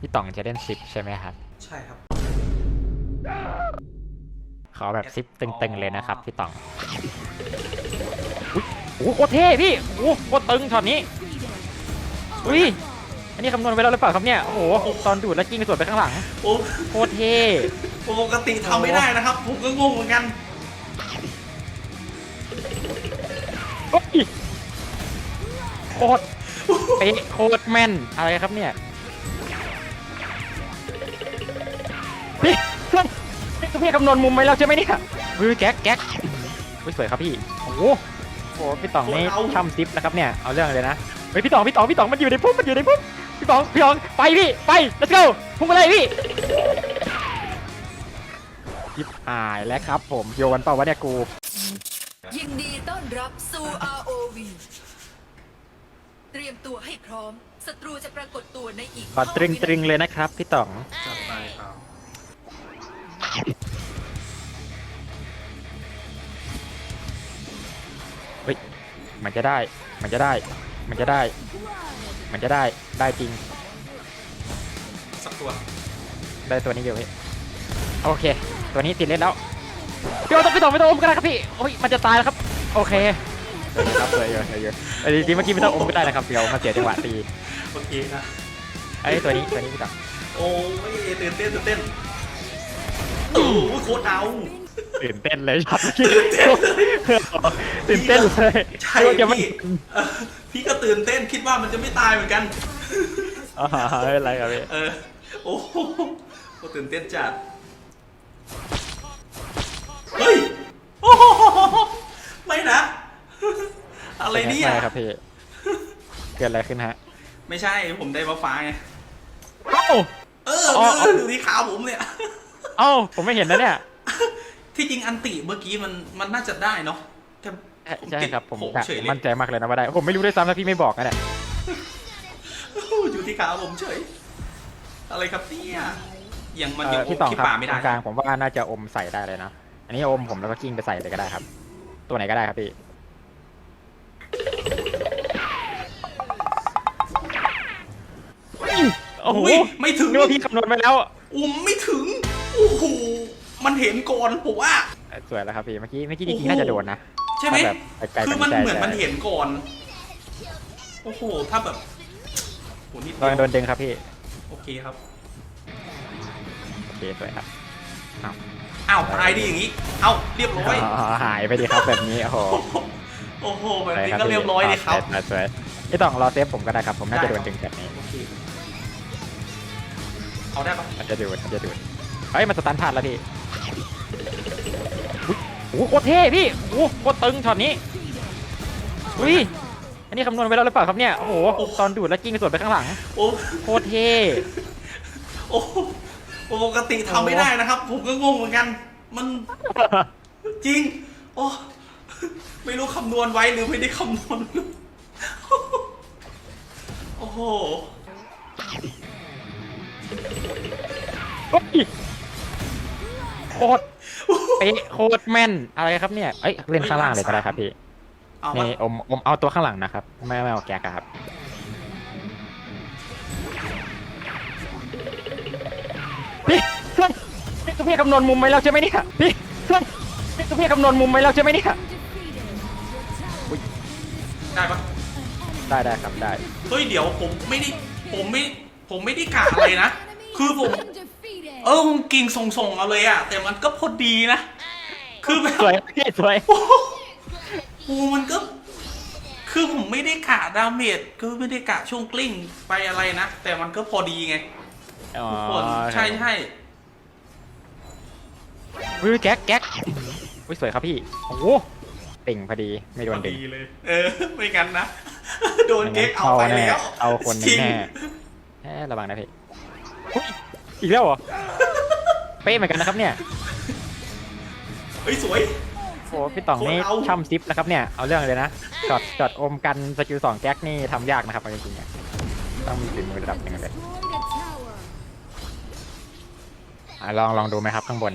พี่ต่องจะเล่นซิปใช่ไหมครับ ใช่ครับ ขอแบบซิปตึงๆเลยนะครับพี่ต่องอุ๊ยโอ้โหโคตรเท่พี่โอ้โหโคตรตึงช็อตนี้อุ้ยอันนี้คำนวณไว้แล้วหรือเปล่าครับเนี่ย โอ้โหตอนดูดแล้วกิ้งสวนไปข้างหลังโอ้โคตรเท่ปกติทำไม่ได้นะครับผมก็งงเหมือนกันโอ้ยโคตรเป๊ะโคตรแม่นอะไรครับเนี่ย คือพี่คำนวณมุมไว้แล้วใช่ไหมเนี่ยวิวแก๊กแก๊กอุ๊ยสวยครับพี่โอ้โหโอ้โหพี่ต๋องนี่ช่ำซิปนะครับเนี่ยเอาเรื่องเลยนะเฮ้ยพี่ต๋องพี่ต๋องพี่ต๋องมันอยู่ในพุ่มมันอยู่ในพุ่มพี่ต๋องพี่ต๋องไปพี่ไป let's go พุ่งไปเลยพี่ยิบหายแล้วครับ ผมโยนเปล่าวะเนี่ยกูยินดีต้อนรับสู่ ROV เตรียมตัวให้พร้อมศัตรูจะปรากฏตัวในอีกขอตรึงตรึงๆเลยนะครับพี่ต๋องจัดไปครับ มันจะได้ มันจะได้ มันจะได้ มันจะได้ ได้จริง สักตัวได้ตัวนี้เดียวพี่ โอเค ตัวนี้ติดเล่นแล้วพี่โอต้องพี่ต่อไม่ต้องอมก็ได้ครับพี่ โอ้ย มันจะตายแล้วครับ โอเคครับเลยเยอะเลยเยอะไอ้จริงๆเมื่อกี้ไม่ต้องอมก็ได้นะครับเดี๋ยวมาเสียจังหวะตีโอเคนะไอ้ตัวนี้ตัวนี้พี่ต่อโอ้ยตื่นเต้นตื่นเต้นโอ้ยโคตรเอา ตื่นเต้นเลยช็อตเมื่อกี้ตื่นเต้นเลยใช่ไม่ว่าจะไม่พี่เออพี่ก็ตื่นเต้นคิดว่ามันจะไม่ตายเหมือนกัน อ่าไม่เป็นไรครับพี่เออ โอ้โหโคตรตื่นเต้นจัด เฮ้ย โอ้โหไม่นะ อะไรเนี่ยไม่ครับพี่เกิดอะไรขึ้นฮะไม่ใช่ผมได้มาฟ้าไง เอ้า เอออ๋ออ๋อ ดูที่ขาผมเนี่ย เอ้าผมไม่เห็นนะเนี่ย ที่จริงอันติเมื่อกี้มันมันน่าจะได้เนาะแต่ใช่ครับผมผมเฉยเลยมั่นใจมากเลยนะว่าได้ผมไม่รู้ด้วยซ้ำถ้าพี่ไม่บอกนะเนี่ยอยู่ที่ขาผมเฉย อะไรครับเนี่ยยังมันเอ่ยังอพี่ต่องขี้ครับป่าไม่ตได้รงกลางผมว่าน่าจะอมใส่ได้เลยนะอันนี้อมผมแล้วก็กิ้งไปใส่เลยก็ได้ครับ ตัวไหนก็ได้ครับพี่โอ้โหอุ้ยไม่ถึงนึกว่าพี่คำนวณไปแล้วอุ้มไม่ถึงโอ้โห มันเห็นก่อนผมว่าเอ่อสวยแล้วครับพี่เมื่อกี้เมื่อกี้จโอ้ริงโหๆน่าจะโดนนะใช่ไหมถ้าแบบไกลๆคือมันใช่เหมือนใช่มันเห็นก่อน โอ้โห ถ้าแบบโหนิดลองเดีโดยวนดึงครับพี่ โอเคครับ โอเคสวยครับอ้าวตายดิอย่างนี้ เอ้าเรียบร้อยอ๋อหายไปดีครับแบบนี้ โอ้โห โอ้โหแบบสวยนี้ครับก็พี่เรียบร้อยเลยครับสวยสวยพี่ต้องรอเซฟผมก็ได้ครับ ผมน่าจะโดนดึงแบบนี้โอเคเอาได้ปะมันจะดูดมันจะดูดเฮ้ยมันสตันพลาดแล้วพี่อุ๊ย โอ้โหโคตรเท่พี่โอ้โหโคตรตึงช็อตนี้อุ้ยอันนี้คำนวณไว้แล้วหรือเปล่าครับเนี่ยโอ้โหตอนดูดแล้วกิ้งสวนไปข้างหลังโอ้โคตรเท่โอ้ปกติทำไม่ได้นะครับ ผมก็งงเหมือนกัน มันจริง โอ้ไม่รู้คำนวณไว้หรือไม่ได้คำนวณโอ้โหเฮ้ยโคตร เป๊ะโคตรแม่นอะไรครับเนี่ยเอ้ยเล่นข้างล่างเลยก็ได้ครับพี่เอามานี่อมอมเอาตัวข้างหลังนะครับ ไม่ไม่เอาแกกอะครับ พี่เพื่อนนี่คือพี่คำนวณมุมไว้แล้วใช่ไหมเนี่ยพี่เพื่อนนี่คือพี่คำนวณมุมไว้แล้วใช่ไหมเนี่ยได้ปะได้ได้ครับได้ เฮ้ยเดี๋ยวผมไม่ได้ผมไม่ผมไม่ได้กะอะไรนะ คือผมเออผมกิงส่งๆเอาเลยอะแต่มันก็พอดีนะ คือแบบสวยพี่สวย โอ้โหโอ้มันก็ คือผมไม่ได้กะดาเมจคือไม่ได้กะช่วงกลิ้งไปอะไรนะ แต่มันก็พอดีไงอ๋อผลใช่ใช่วิวแก๊กแก๊กวิสวยครับพี่ โอ้โหติ่งพอดีไม่โดพอนดึง ดีเลย เออ ไม่งั้นนะ โดนเก๊กเอาไปแน่แล้วเอาคนหนึจงริงแน่แน่ระวังนะพี่อุ๊ยอีกแล้วเหรอ เป๊ะเหมือนกันนะครับเนี่ยเฮ้ยสวย โอ้พี่ต่องนี่โคตรเอา ช่ำซิปนะครับเนี่ยเอาเรื่องเลยนะจอดจอดอมกันสกิลสองแก๊กนี่ทำยากนะครับเอาจริงๆเนี่ยต้องมีฝีมือระดับหนึ่งเลยอะลองลองดูไหมครับข้างบน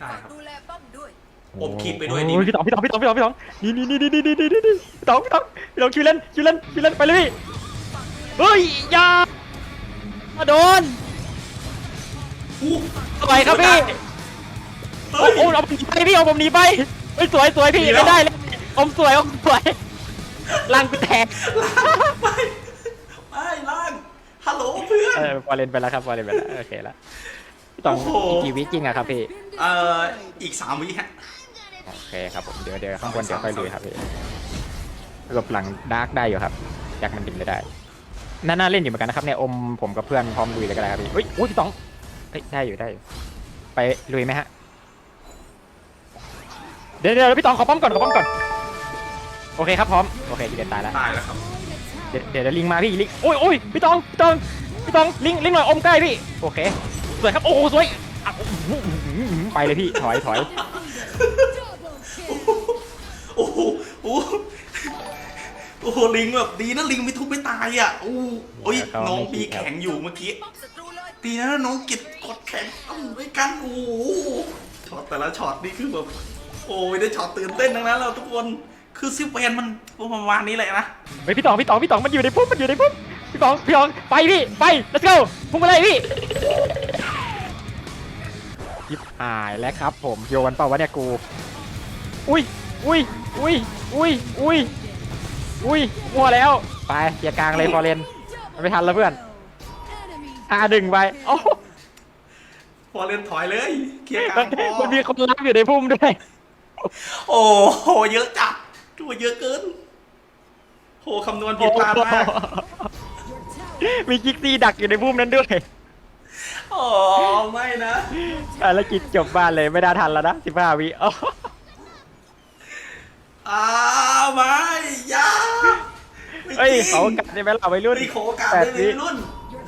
ได้ครับ ดูแลป้อมด้วย ผมคิดไปด้วยดิ โอ้พี่ต่องพี่ต่องพี่ต่องพี่ต่องพี่ต่องนี่นี่นี่นี่นี่นี่นี่นี่พี่ต่องพี่ต่องพี่ต่องคิวเล่นคิวเล่นคิวเล่นไปเลยพี่เฮ้ยอยาโดนอู้ สวยครับพี่เฮ้โอ้ยโหเอาผมหนีไปพี่เอาผมหนีไปเฮ้ยสวยสวยพี่หนีแล้วไม่ได้เลยอมสวยอมสวยลังกูแตกไปไปล่างฮัลโหลเพื่อนเออพอเล่นไปแล้วครับพอเล่นไปแล้วโอเคแล้วพี่ต้องโอ้โหอีกกี่วิจริงอะครับพี่เอ่ออีกสามวิฮะโอเคครับผมเดี๋ยวเดี๋ยวข้างบนเดี๋ยวค่อยลุยครับพี่หลบหลังดาร์กได้อยู่ครับยักษ์มันดิมไม่ได้น่าๆเล่นอยู่เหมือนกันนะครับเนี่ยอมผมกับเพื่อนพร้อมลุยเลยก็ได้ครับพี่เฮ้ยโอ้ยพี่ต้อง เฮ้ยได้อยู่ได้อยู่ไปลุยไหมฮะ เดี๋ยวเดี๋ยวพี่ตองขอป้อมก่อนขอป้อมก่อน โอเคครับพร้อม โอเคดีเด่นตายแล้ว ตายแล้วครับ เดี๋ยวเดี๋ยวเดี๋ยวลิงมาพี่ลิงโอ้ยโอ้ยพี่ตองพี่ตองพี่ตองลิงลิงหน่อยอมใกล้พี่โอเคสวยครับโอ้โหสวยอะอื้อหืออื้อหือไปเลยพี่ถอยถอยโอ้โหโอ้โหโอ้โหลิงแบบดีนะลิงไม่ทุบไม่ตายอะโอ้โหโอ้ยน้องปีแข็งอยู่เมื่อกี้ป้อมศัตรูเลย ดีนะน้องกิดกดแข็งเอาไว้กันโอ้โหช็อตแต่ละช็อตนี่คือแบบโอ้ยได้ช็อตตื่นเต้นทั้งนั้นเราทุกคนคือซิเวนมันประมาณนี้แหละนะเฮ้ยพี่ต๋องพี่ต๋องพี่ต๋องมันอยู่ในพุ่มมันอยู่ในพุ่มพี่ต๋องพี่ต๋องไปพี่ไป let's go พุ่งไปเลยพี่ยิบหายแล้วครับ ผมโยนเปล่าวะเนี่ยกูอุ้ยอุ้ยอุ้ยอุ้ยอุ้ยอุ้ยมัวแล้วไปเกียร์กลางเลยพอเลนมันไม่ทันแล้วเพื่อน อ่าดึงไปโอ้พอเล่นถอยเลยเคลียร์กลามังนพอมันมีคนรับอยู่ในพุ่มด้วย โอ้โหเยอะจัดตัวเยอะเกินโหคำนวณผิดพลาดมากมีกิกซี่ดักอยู่ในพุ่มนั้นด้วยอ๋อไม่นะภารกิจจบบ้านเลยไม่ได้ทันแล้วนะ15วิอ๋ออ้าวไม่อยาไม่เฮ้ยจริงเขากัดได้ไหมล่ะวัยรุ่นเฮ้ยขอโอกาสแปได้ดเลวิยรุ่น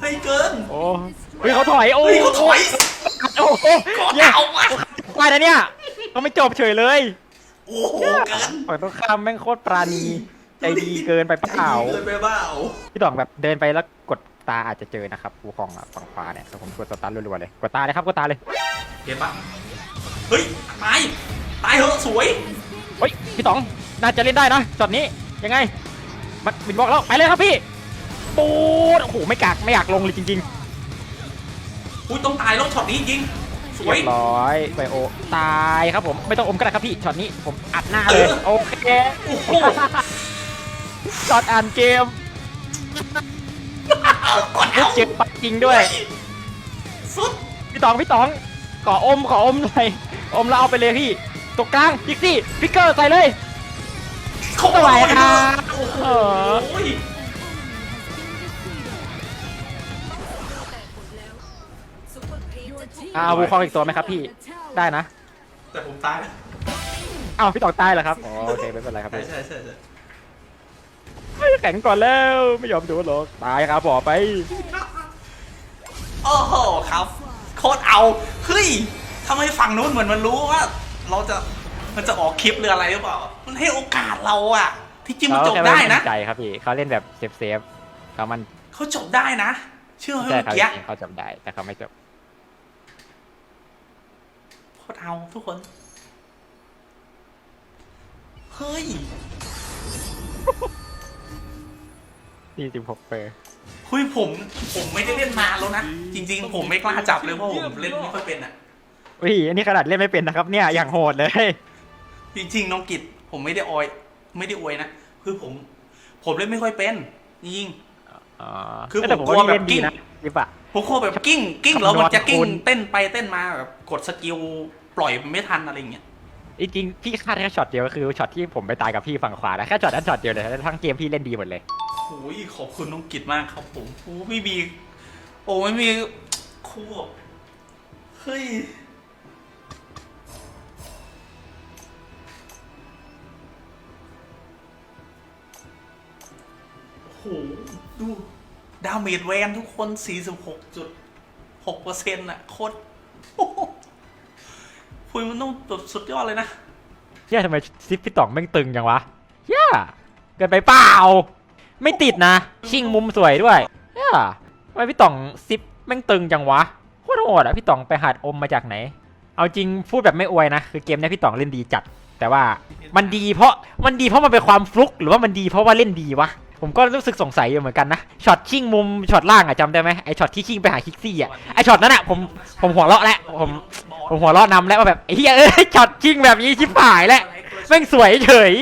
เฮ้ยเกินโอ้เฮ้ยเขาถอยโอ้เฮ้ยเขาถอยโอ้โหก่อนเย้เอาว่ะไปนะเนี่ยเขาไม่จบเฉยเลยโอ้โหเกินฝั่งตรงข้ามแม่งโคตรปราณีใจดีเกินไปเปล่าเกินไปเปล่าพี่ต๋องแบบเดินไปแล้วกดตาอาจจะเจอนะครับภูคองอะฝั่งขวาเนี่ยแต่ผมกดสตาร์ทรัวๆเลยกดตาเลยครับกดตาเลยเห็นปะเฮ้ยตายตายเหอะสวยเฮ้ยพี่ต๋องน่าจะเล่นได้นะช็อตนี้ยังไงมันบินบอกแล้วไปเลยครับพี่ ปูดโอ้โหไม่กากไม่อยากลงเลยจริงๆอุ้ยต้องตายแล้วช็อตนี้จริงสวยเรียบร้อยไบโอตายครับผมไม่ต้องอมก็ได้ครับพี่ช็อตนี้ผมอัดหน้าเลยเออโอเคโอ้โหช็อตอ่านเกมกดลูเอากเจ็บปักจริงด้วย สุดพี่ตองพี่ตองขออมขออมหน่อยอมแล้วเอาไปเลยพี่ตรงกลางพิกซี่พิกเกอร์ใส่เลย เขาสวยครับ โอ้โห มจะถูกอ่าวูคองอีกตัวไหมครับพี่ ได้นะ แต่ผมตายแล้วอ้าวพี่ตองตายเหรอครับอ๋อโอเคไม่เป็นไรครับใช่พี่ใช่ใช่ใช่เฮ้ยแข็งก่อนแล้วไม่ยอมโดนหรอกตายครับบอกไป โอ้โหครับ โคตรเอา เฮ้ยทำไมฝั่งนู้นเหมือนมันรู้ว่า เราจะ มันจะออกคลิปหรืออะไรหรือเปล่า มันให้โอกาสเราอะที่จริงมันจบได้นะ เขาแค่ม่มั่ใจครับพี่เขาเล่นแบบเซฟเซฟๆเขามันเขาจบได้นะ เชื่อไหมใช่เมื่อครับกี้จริงๆเขาจำได้แต่เขาไม่จบโคตรเอาทุกคน เฮ้ย46เปอร์เฮ้ยผมผมไม่ได้เล่นนานแล้วนะ จริง ๆ ผมไม่กล้าจับเลยเพราะผมเล่นไม่ค่อยเป็นอะอุ้ยอันนี้ขนาดเล่นไม่เป็นนะครับ เนี่ยอย่างโหดเลย จริงๆน้องกิจผมไม่ได้ออย ไม่ได้อวยนะคือผม ผมเล่นไม่ค่อยเป็นจริงอ๋อคือแต่ผมผมกลัวว่าแบบเล่นดีกิ้งนะ ยิบอะผมโคแบบกิ้งกิ้งแล้วมันจะกิ้งคำนวณคูณเต้นไปเต้นมาแบบกดสกิลปล่อยไม่ทันอะไรอย่างเงี้ยจริงๆพี่คาดแค่ช็อตเดียวก็คือช็อตที่ผมไปตายกับพี่ฝั่งขวานะแค่ช็อตนั้นช็อตเดียวเลยแล้วทั้งเกมพี่เล่นดีหมดเลยโอ้ยขอบคุณน้องกิจมากครับผมโอ้ไม่มี โอ้ไม่มีครูแบบเฮ้ย ดาเมจแวนทุกคน 46.6เปอนต์อะโคตรคุยมันต้องแบบสุดยอดเลยนะ เฮียทำไมซิปพี่ต่องแม่งตึงจังวะเฮียเกินไปเปล่า ไม่ติดนะ ชิงมุมสวยด้วยเฮียทำไมพี่ต่องซิปแม่งตึงจังวะโคตรโหดอะพี่ต่องไปหัดอมมาจากไหน เอาจริงพูดแบบไม่อวยนะ คือเกมเนี้ยพี่ต่องเล่นดีจัด แต่ว่ามันดีเพราะมันดีเพราะมันเป็นความฟลุกหรือว่ามันดีเพราะว่าเล่นดีวะ ผมก็รู้สึกสงสัยอยู่เหมือนกันนะช็อตชิ่งมุมช็อตล่างอะจำได้ไหมไอช็อตที่ชิ่งไปหาคิกซี่อะไอช็อตนั้นอะผมผมหัวเราะแล้วผมผมหัวเราะนำแล้วว่าแบบไอ้เหี้ยเอ้ยช็อตชิ่งแบบนี้ชิบหายแล้วแม่งสวยเฉย